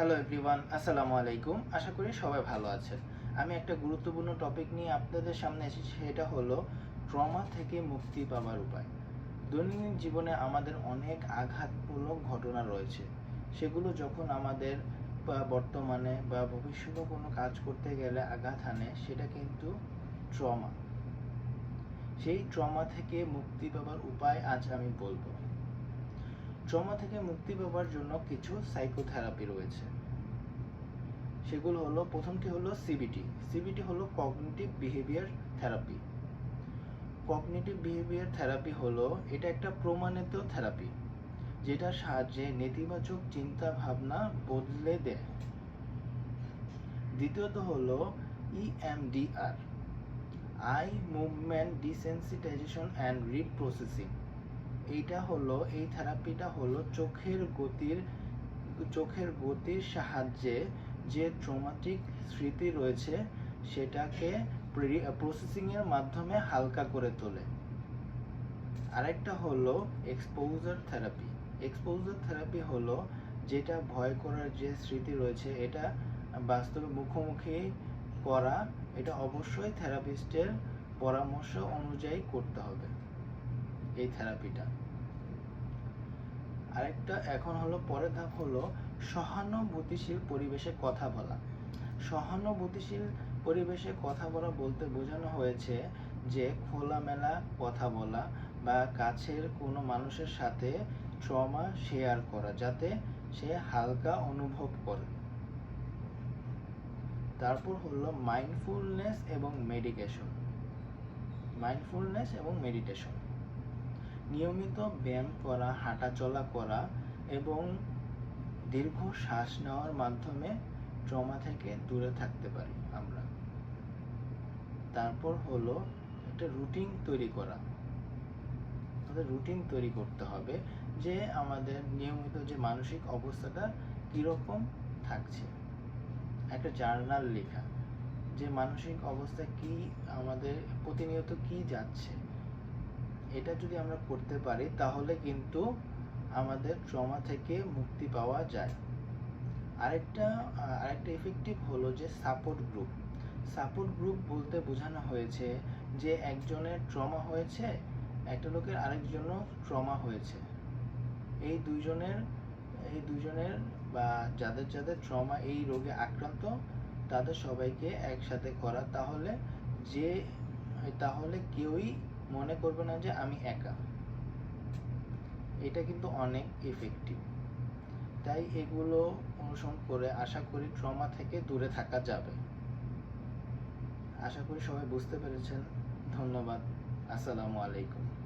Hello everyone আসসালামু আলাইকুম। আশা করি সবাই ভালো আছেন। আমি একটা গুরুত্বপূর্ণ টপিক নিয়ে আপনাদের সামনে এসেছি, সেটা হলো ট্রমা থেকে মুক্তি পাওয়ার উপায়। দৈনন্দিন জীবনে আমাদের অনেক আঘাতমূলক ঘটনা রয়েছে। সেগুলো যখন আমাদের বর্তমানে বা ভবিষ্যতে কোনো কাজ করতে গেলে আঘাত হানে, সেটা কিন্তু ট্রমা সেই ট্রমা থেকে মুক্তি পাওয়ার উপায় আজ আমি বলব। ট্রমা থেকে মুক্তি পাওয়ার জন্য কিছু সাইকোথেরাপি রয়েছে। সেগুলো হলো, প্রথমটি হলো সিবিটি সিবিটি হলো cognitive behaviour therapy cognitive behaviour therapy হলো, এটা একটা প্রমাণিত থেরাপি যেটার সাহায্যে নেতিবাচক চিন্তা ভাবনা বদলে দেয়। দ্বিতীয়ত হলো EMDR eye movement desensitisation and reprocessing এইটা হলো, এই থেরাপিটা হলো চোখের গতির চোখের গতির সাহায্যে যে ট্রমাটিক স্মৃতি রয়েছে সেটাকে প্রসেসিংয়ের মাধ্যমে হালকা করে তোলে। আরেকটা হলো এক্সপোজার থেরাপি এক্সপোজার থেরাপি হলো যেটা ভয় করার যে স্মৃতি রয়েছে, এটা বাস্তবে মুখোমুখি করা, এটা অবশ্যই থেরাপিস্টের পরামর্শ অনুযায়ী করতে হবে। এই থেরাপিটা আরেকটা এখন হলো, পরের ধাপ হলো সহানুভূতিশীল পরিবেশে কথা বলা। সহানুভূতিশীল পরিবেশে কথা বলা বলতে বোঝানো হয়েছে যে খোলামেলা কথা বলা বা কাছের কোনো মানুষের সাথে ট্রমা শেয়ার করা, যাতে সে হালকা অনুভব করে। তারপর হলো মাইন্ডফুলনেস এবং মেডিকেশন মাইন্ডফুলনেস এবং মেডিটেশন নিয়মিত ব্যায়াম করা, হাঁটাচলা করা এবং দীর্ঘ শ্বাস নেওয়ার মাধ্যমে ট্রমা থেকে দূরে থাকতে পারি আমরা। তারপর হলো একটা রুটিন তৈরি করা। আমাদের রুটিন তৈরি করতে হবে যে আমাদের নিয়মিত যে মানসিক অবস্থাটা কীরকম থাকছে। একটা জার্নাল লেখা যে মানসিক অবস্থা কি, আমাদের প্রতিনিয়ত কি যাচ্ছে। এটা যদি আমরা করতে পারি, তাহলে কিন্তু আমাদের ট্রমা থেকে মুক্তি পাওয়া যায়। আরেকটা আরেকটা এফেক্টিভ হলো যে সাপোর্ট গ্রুপ সাপোর্ট গ্রুপ বলতে বোঝানো হয়েছে যে একজনের ট্রমা হয়েছে, একটা লোকের আরেকজনও ট্রমা হয়েছে। এই দুইজনের, এই দুজনের বা যাদের যাদের ট্রমা এই রোগে আক্রান্ত, তাদের সবাইকে একসাথে করা, তাহলে যে, তাহলে কেউই মনে করবে না যে আমি একা। এটা কিন্তু অনেক এফেক্টিভ তাই এগুলো অনুসরণ করে আশা করি ট্রমা থেকে দূরে থাকা যাবে। আশা করি সবাই বুঝতে পেরেছেন। ধন্যবাদ। আসসালামু আলাইকুম।